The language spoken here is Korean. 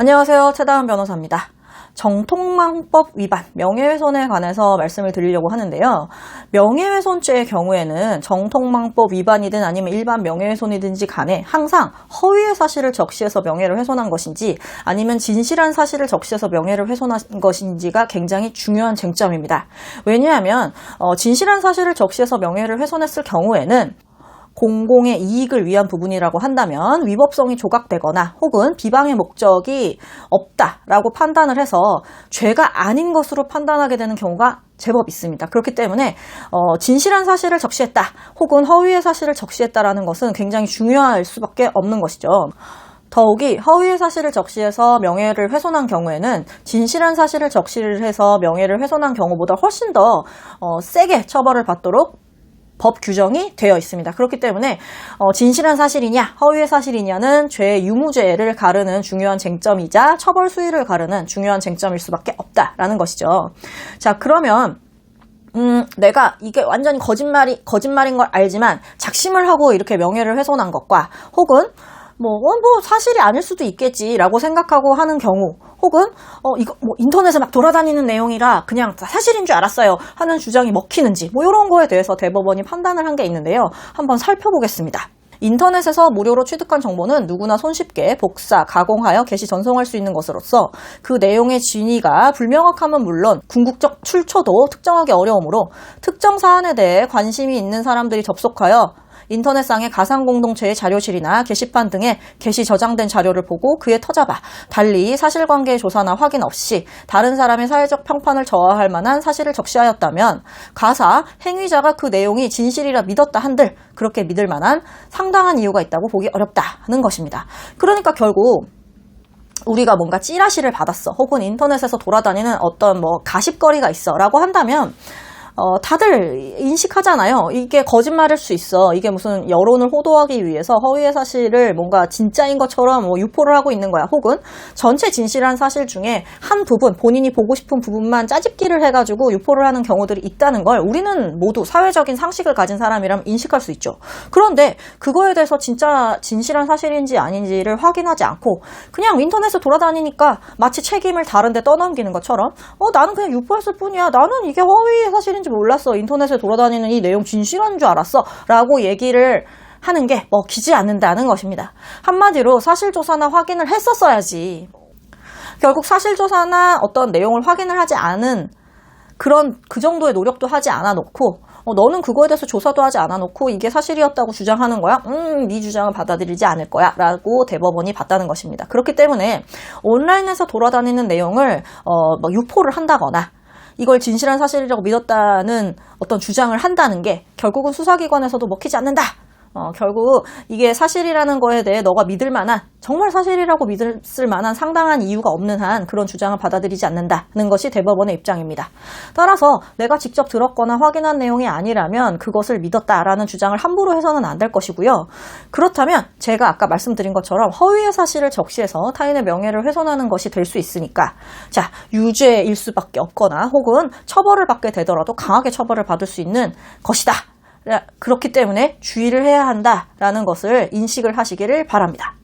안녕하세요. 최다은 변호사입니다. 정통망법 위반, 명예훼손에 관해서 말씀을 드리려고 하는데요. 명예훼손죄의 경우에는 정통망법 위반이든 아니면 일반 명예훼손이든지 간에 항상 허위의 사실을 적시해서 명예를 훼손한 것인지 아니면 진실한 사실을 적시해서 명예를 훼손한 것인지가 굉장히 중요한 쟁점입니다. 왜냐하면 어, 진실한 사실을 적시해서 명예를 훼손했을 경우에는 공공의 이익을 위한 부분이라고 한다면 위법성이 조각되거나 혹은 비방의 목적이 없다라고 판단을 해서 죄가 아닌 것으로 판단하게 되는 경우가 제법 있습니다. 그렇기 때문에 어, 진실한 사실을 적시했다 혹은 허위의 사실을 적시했다라는 것은 굉장히 중요할 수밖에 없는 것이죠. 더욱이 허위의 사실을 적시해서 명예를 훼손한 경우에는 진실한 사실을 적시를 해서 명예를 훼손한 경우보다 훨씬 더 어, 세게 처벌을 받도록 법 규정이 되어 있습니다. 그렇기 때문에 어, 진실한 사실이냐 허위의 사실이냐는 죄의 유무죄를 가르는 중요한 쟁점이자 처벌 수위를 가르는 중요한 쟁점일 수밖에 없다라는 것이죠. 자 그러면 음, 내가 이게 완전히 거짓말이, 거짓말인 걸 알지만 작심을 하고 이렇게 명예를 훼손한 것과 혹은 뭐, 어, 뭐, 사실이 아닐 수도 있겠지라고 생각하고 하는 경우, 혹은, 어, 이거, 뭐, 인터넷에 막 돌아다니는 내용이라 그냥 사실인 줄 알았어요. 하는 주장이 먹히는지, 뭐, 이런 거에 대해서 대법원이 판단을 한 게 있는데요. 한번 살펴보겠습니다. 인터넷에서 무료로 취득한 정보는 누구나 손쉽게 복사, 가공하여 게시 전송할 수 있는 것으로서 그 내용의 진위가 불명확함은 물론 궁극적 출처도 특정하기 어려우므로 특정 사안에 대해 관심이 있는 사람들이 접속하여 인터넷상의 가상 공동체의 자료실이나 게시판 등에 게시 저장된 자료를 보고 그에 터잡아 달리 사실관계의 조사나 확인 없이 다른 사람의 사회적 평판을 저하할 만한 사실을 적시하였다면 가사 행위자가 그 내용이 진실이라 믿었다 한들 그렇게 믿을 만한 상당한 이유가 있다고 보기 어렵다는 것입니다. 그러니까 결국 우리가 뭔가 찌라시를 받았어 혹은 인터넷에서 돌아다니는 어떤 뭐 가십거리가 있어 라고 한다면 어, 다들 인식하잖아요. 이게 거짓말일 수 있어. 이게 무슨 여론을 호도하기 위해서 허위의 사실을 뭔가 진짜인 것처럼 뭐 유포를 하고 있는 거야. 혹은 전체 진실한 사실 중에 한 부분, 본인이 보고 싶은 부분만 짜집기를 해가지고 유포를 하는 경우들이 있다는 걸 우리는 모두 사회적인 상식을 가진 사람이라면 인식할 수 있죠. 그런데 그거에 대해서 진짜 진실한 사실인지 아닌지를 확인하지 않고 그냥 인터넷에 돌아다니니까 마치 책임을 다른데 떠넘기는 것처럼 어, 나는 그냥 유포했을 뿐이야. 나는 이게 허위의 사실인지 몰랐어. 인터넷에 돌아다니는 이 내용 진실한 줄 알았어. 라고 얘기를 하는 게 먹히지 않는다는 것입니다. 한마디로 사실조사나 확인을 했었어야지. 결국 사실조사나 어떤 내용을 확인을 하지 않은 그런 그 정도의 노력도 하지 않아 놓고 어, 너는 그거에 대해서 조사도 하지 않아 놓고 이게 사실이었다고 주장하는 거야? 음, 네 주장은 받아들이지 않을 거야. 라고 대법원이 봤다는 것입니다. 그렇기 때문에 온라인에서 돌아다니는 내용을 어, 뭐 유포를 한다거나 이걸 진실한 사실이라고 믿었다는 어떤 주장을 한다는 게 결국은 수사기관에서도 먹히지 않는다. 어, 결국 이게 사실이라는 거에 대해 너가 믿을 만한 정말 사실이라고 믿을 만한 상당한 이유가 없는 한 그런 주장을 받아들이지 않는다는 것이 대법원의 입장입니다. 따라서 내가 직접 들었거나 확인한 내용이 아니라면 그것을 믿었다라는 주장을 함부로 해서는 안 될 것이고요. 그렇다면 제가 아까 말씀드린 것처럼 허위의 사실을 적시해서 타인의 명예를 훼손하는 것이 될 수 있으니까 자 유죄일 수밖에 없거나 혹은 처벌을 받게 되더라도 강하게 처벌을 받을 수 있는 것이다. 그렇기 때문에 주의를 해야 한다라는 것을 인식을 하시기를 바랍니다.